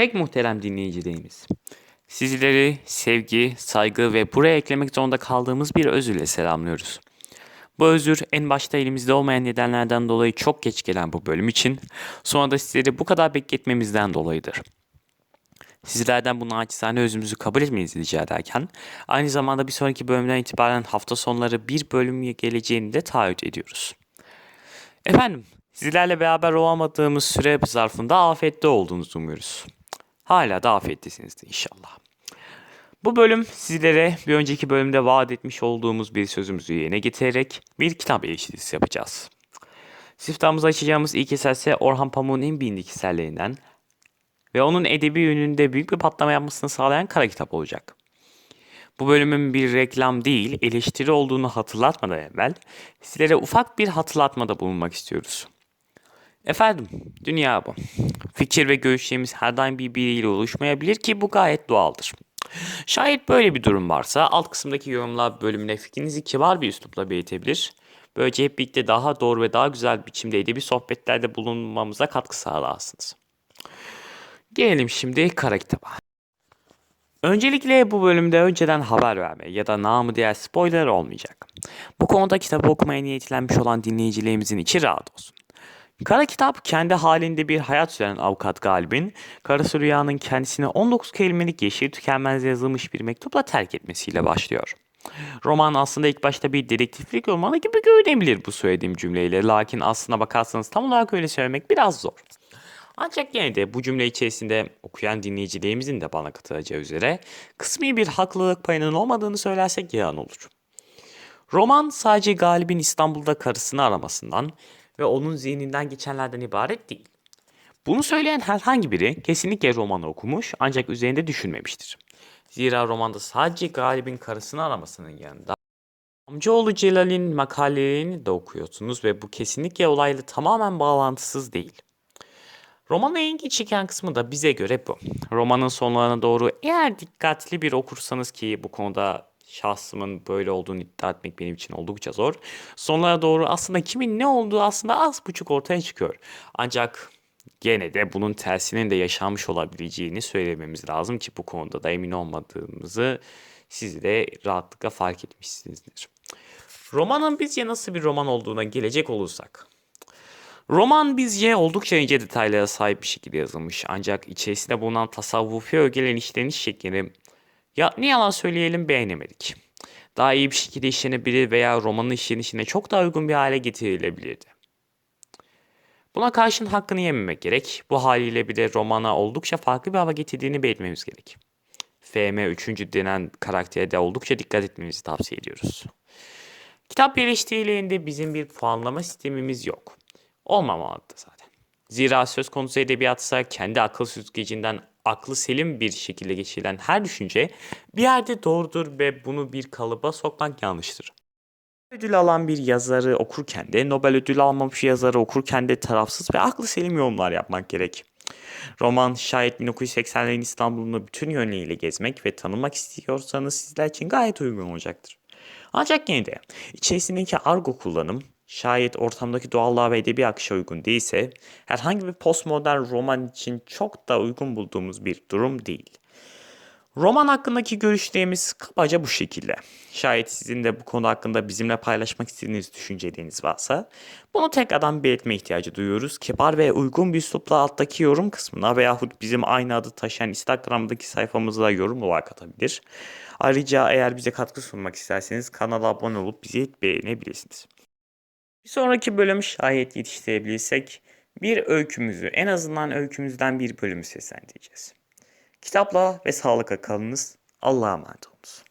Pek muhterem dinleyicilerimiz. Sizleri sevgi, saygı ve buraya eklemek zorunda kaldığımız bir özürle selamlıyoruz. Bu özür en başta elimizde olmayan nedenlerden dolayı çok geç gelen bu bölüm için, sonra da sizleri bu kadar bekletmemizden dolayıdır. Sizlerden bu naçizane özümüzü kabul etmenizi rica ederken, aynı zamanda bir sonraki bölümden itibaren hafta sonları bir bölüm geleceğini de taahhüt ediyoruz. Efendim, sizlerle beraber olamadığımız süre zarfında afiyette olduğunuzu umuyoruz. Hala da afiyettesinizdir inşallah. Bu bölüm sizlere bir önceki bölümde vaat etmiş olduğumuz bir sözümüzü yerine getirerek bir kitap eleştirisi yapacağız. Siftahımızı açacağımız ilk eser ise Orhan Pamuk'un en bilindik eserlerinden ve onun edebi yönünde büyük bir patlama yapmasını sağlayan kara kitap olacak. Bu bölümün bir reklam değil, eleştiri olduğunu hatırlatmadan evvel sizlere ufak bir hatırlatmada bulunmak istiyoruz. Efendim, dünya bu. Fikir ve görüşlerimiz her daim birbiriyle oluşmayabilir ki bu gayet doğaldır. Şayet böyle bir durum varsa alt kısımdaki yorumlar bölümüne fikrinizi kibar bir üslupla belirtebilir. Böylece hep birlikte daha doğru ve daha güzel biçimde edebi sohbetlerde bulunmamıza katkı sağlarsınız. Gelelim şimdi kara kitaba. Öncelikle bu bölümde önceden haber verme ya da namı diğer spoiler olmayacak. Bu konuda kitabı okumaya niyetlenmiş olan dinleyicilerimizin içi rahat olsun. Kara kitap kendi halinde bir hayat süren avukat Galip'in karısı Rüya'nın kendisine 19 kelimelik yeşil tükenmez yazılmış bir mektupla terk etmesiyle başlıyor. Roman aslında ilk başta bir dedektiflik romanı gibi görünebilir bu söylediğim cümleyle. Lakin aslına bakarsanız tam olarak öyle söylemek biraz zor. Ancak yine de bu cümle içerisinde okuyan dinleyicilerimizin de bana katılacağı üzere kısmi bir haklılık payının olmadığını söylersek yalan olur. Roman sadece Galip'in İstanbul'da karısını aramasından ve onun zihninden geçenlerden ibaret değil. Bunu söyleyen herhangi biri kesinlikle romanı okumuş ancak üzerinde düşünmemiştir. Zira romanda sadece Galip'in karısını aramasının yanında amcaoğlu Celal'in makalelerini de okuyorsunuz ve bu kesinlikle olayla tamamen bağlantısız değil. Romanın ilgi çeken kısmı da bize göre bu. Romanın sonlarına doğru eğer dikkatli bir okursanız ki bu konuda şahsımın böyle olduğunu iddia etmek benim için oldukça zor. Sonlara doğru aslında kimin ne olduğu aslında az buçuk ortaya çıkıyor. Ancak gene de bunun tersinin de yaşanmış olabileceğini söylememiz lazım ki bu konuda da emin olmadığımızı siz de rahatlıkla fark etmişsinizdir. Romanın bizce nasıl bir roman olduğuna gelecek olursak. Roman bizce oldukça ince detaylara sahip bir şekilde yazılmış ancak içerisinde bulunan tasavvufi ögelerin işleniş şeklini ya ne yalan söyleyelim beğenemedik. Daha iyi bir şekilde işlenebilir veya romanın işlenişine çok daha uygun bir hale getirilebilirdi. Buna karşın hakkını yememek gerek. Bu haliyle bile romana oldukça farklı bir hava getirdiğini belirtmemiz gerek. FM 3. denen karaktere de oldukça dikkat etmemizi tavsiye ediyoruz. Kitap eleştirilerinde bizim bir puanlama sistemimiz yok. Olmamalı da zaten. Zira söz konusu edebiyatsa kendi akıl süzgecinden aklı selim bir şekilde geçirilen her düşünce bir yerde doğrudur ve bunu bir kalıba sokmak yanlıştır. Ödül alan bir yazarı okurken de Nobel ödülü almamış yazarı okurken de tarafsız ve aklı selim yorumlar yapmak gerek. Roman şayet 1980'lerin İstanbul'unu bütün yönleriyle gezmek ve tanımak istiyorsanız sizler için gayet uygun olacaktır. Ancak yine de içerisindeki argo kullanım şayet ortamdaki doğallığa ve edebi akışa uygun değilse herhangi bir postmodern roman için çok da uygun bulduğumuz bir durum değil. Roman hakkındaki görüşlerimiz kabaca bu şekilde. Şayet sizin de bu konu hakkında bizimle paylaşmak istediğiniz düşünceleriniz varsa bunu tekrardan belirtme ihtiyacı duyuyoruz. Kibar ve uygun bir üslupla alttaki yorum kısmına veyahut bizim aynı adı taşıyan Instagram'daki sayfamıza yorum olarak atabilir. Ayrıca eğer bize katkı sunmak isterseniz kanala abone olup bizi beğenebilirsiniz. Bir sonraki bölüm şayet yetiştirebilirsek bir öykümüzü en azından öykümüzden bir bölümü seslendireceğiz. Kitapla ve sağlıkla kalınız. Allah'a emanet olunuz.